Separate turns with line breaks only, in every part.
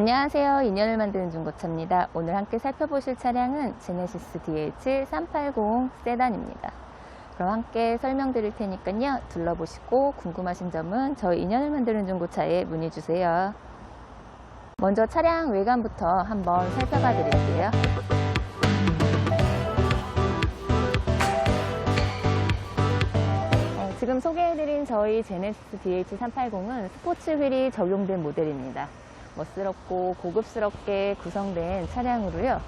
안녕하세요. 인연을 만드는 중고차입니다. 오늘 함께 살펴보실 차량은 제네시스 DH 380 세단입니다. 그럼 함께 설명드릴 테니까요. 둘러보시고 궁금하신 점은 저희 인연을 만드는 중고차에 문의 주세요. 먼저 차량 외관부터 한번 살펴봐 드릴게요. 어, 지금 소개해드린 저희 제네시스 DH380은 스포츠 휠이 적용된 모델입니다. 멋스럽고 고급스럽게 구성된 차량으로요.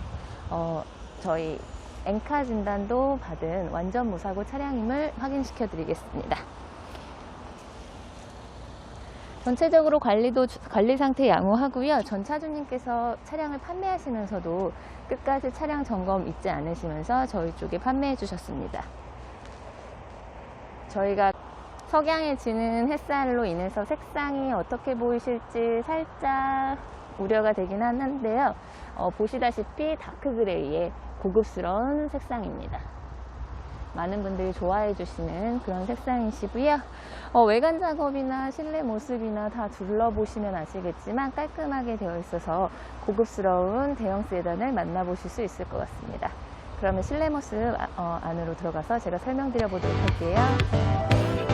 어, 저희 엔카 진단도 받은 완전 무사고 차량임을 확인시켜 드리겠습니다. 전체적으로 관리도 관리 상태 양호하고요. 전 차주님께서 차량을 판매하시면서도 끝까지 차량 점검 잊지 않으시면서 저희 쪽에 판매해 주셨습니다. 저희가 석양해지는 햇살로 인해서 색상이 어떻게 보이실지 살짝 우려가 되긴 하는데요. 어, 보시다시피 다크 그레이의 고급스러운 색상입니다. 많은 분들이 좋아해 주시는 그런 색상이시고요. 어, 외관 작업이나 실내 모습이나 다 둘러보시면 아시겠지만 깔끔하게 되어 있어서 고급스러운 대형 세단을 만나보실 수 있을 것 같습니다. 그러면 실내 모습 아- 어, 안으로 들어가서 제가 설명드려 보도록 할게요.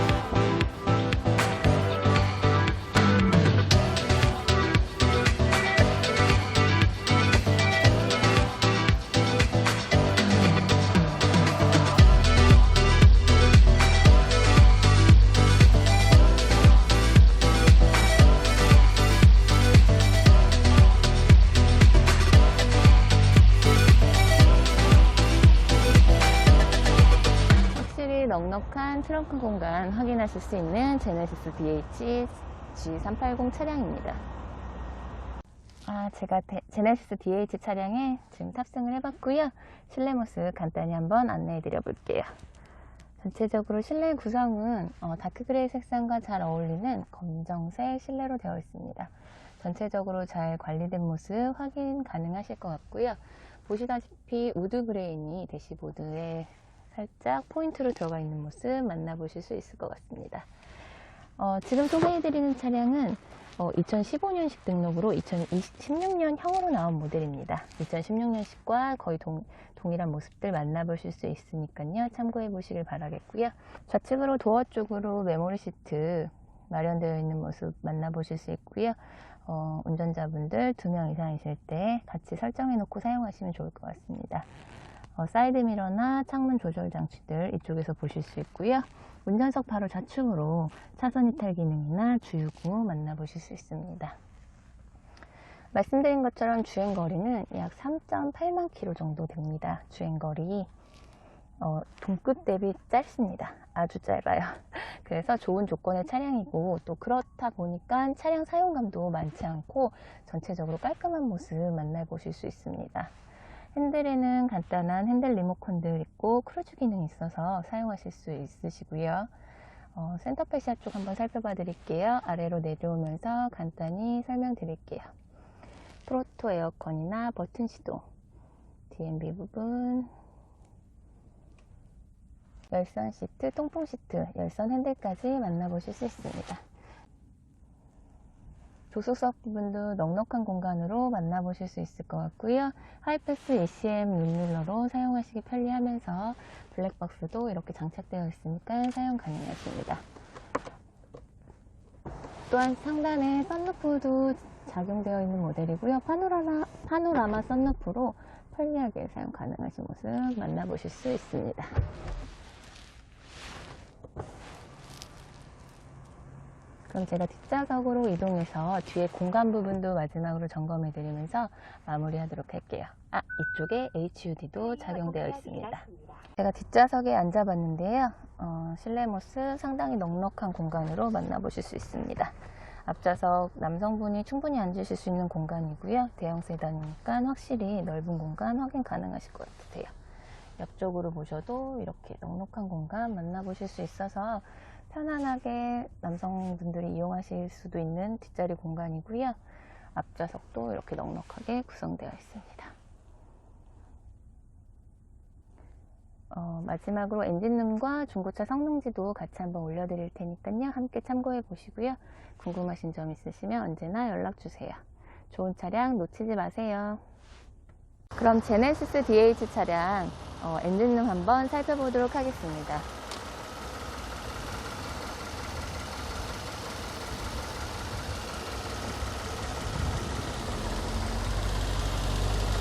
넉넉한 트렁크 공간 확인하실 수 있는 제네시스 DH G380 차량입니다. 아, 제가 데- 제네시스 DH 차량에 지금 탑승을 해봤고요. 실내 모습 간단히 한번 안내해 드려 볼게요. 전체적으로 실내 구성은 어, 다크그레이 색상과 잘 어울리는 검정색 실내로 되어 있습니다. 전체적으로 잘 관리된 모습 확인 가능하실 것 같고요. 보시다시피 우드 그레인이 대시보드에 살짝 포인트로 들어가 있는 모습 만나보실 수 있을 것 같습니다. 어, 지금 소개해드리는 차량은 2015년식 등록으로 2016년형으로 나온 모델입니다. 2016년식과 거의 동, 동일한 모습들 만나보실 수 있으니까요. 참고해 보시길 바라겠고요. 좌측으로 도어 쪽으로 메모리 시트 마련되어 있는 모습 만나보실 수 있고요. 어, 운전자분들 두 명 이상이실 때 같이 설정해 놓고 사용하시면 좋을 것 같습니다. 어, 사이드 미러나 창문 조절 장치들 이쪽에서 보실 수 있고요. 운전석 바로 좌측으로 차선 이탈 기능이나 주유구 만나보실 수 있습니다. 말씀드린 것처럼 주행 거리는 약 3.8만 킬로 정도 됩니다. 주행 거리 어, 동급 대비 짧습니다. 아주 짧아요. 그래서 좋은 조건의 차량이고 또 그렇다 보니까 차량 사용감도 많지 않고 전체적으로 깔끔한 모습 만나보실 수 있습니다. 핸들에는 간단한 핸들 리모컨들 있고 크루즈 기능이 있어서 사용하실 수 있으시고요. 어, 센터 패시아 쪽 한번 살펴봐 드릴게요. 아래로 내려오면서 간단히 설명드릴게요. 프로토 에어컨이나 버튼 시동, DMB 부분, 열선 시트, 통풍 시트, 열선 핸들까지 만나보실 수 있습니다. 조수석 부분도 넉넉한 공간으로 만나보실 수 있을 것 같고요. 하이패스 ECM 룸밀러로 사용하시기 편리하면서 블랙박스도 이렇게 장착되어 있으니까 사용 가능하십니다. 또한 상단에 썬루프도 작용되어 있는 모델이고요. 파노라마, 파노라마 썬루프로 편리하게 사용 가능하신 모습 만나보실 수 있습니다. 그럼 제가 뒷좌석으로 이동해서 뒤에 공간 부분도 마지막으로 점검해 드리면서 마무리하도록 할게요. 아, 이쪽에 HUD도 작용되어 있습니다. 제가 뒷좌석에 앉아봤는데요. 어, 실내 모습 상당히 넉넉한 공간으로 만나보실 수 있습니다. 앞좌석 남성분이 충분히 앉으실 수 있는 공간이고요. 대형 세단이니까 확실히 넓은 공간 확인 가능하실 것 같으세요. 옆쪽으로 보셔도 이렇게 넉넉한 공간 만나보실 수 있어서 편안하게 남성분들이 이용하실 수도 있는 뒷자리 공간이고요. 앞좌석도 이렇게 넉넉하게 구성되어 있습니다. 어, 마지막으로 엔진룸과 중고차 성능지도 같이 한번 올려드릴 테니까요. 함께 참고해 보시고요. 궁금하신 점 있으시면 언제나 연락 주세요. 좋은 차량 놓치지 마세요. 그럼 제네시스 DH 차량 어, 엔진룸 한번 살펴보도록 하겠습니다.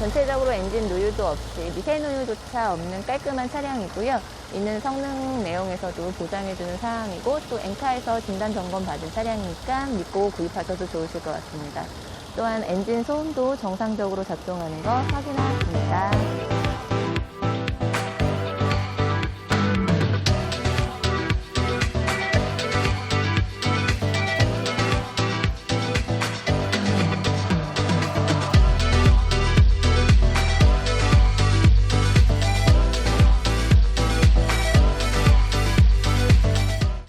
전체적으로 엔진 누유도 없이 미세 누유조차 없는 깔끔한 차량이고요. 있는 성능 내용에서도 보장해주는 사항이고 또 엔카에서 진단 점검 받은 차량이니까 믿고 구입하셔도 좋으실 것 같습니다. 또한 엔진 소음도 정상적으로 작동하는 거 확인하였습니다.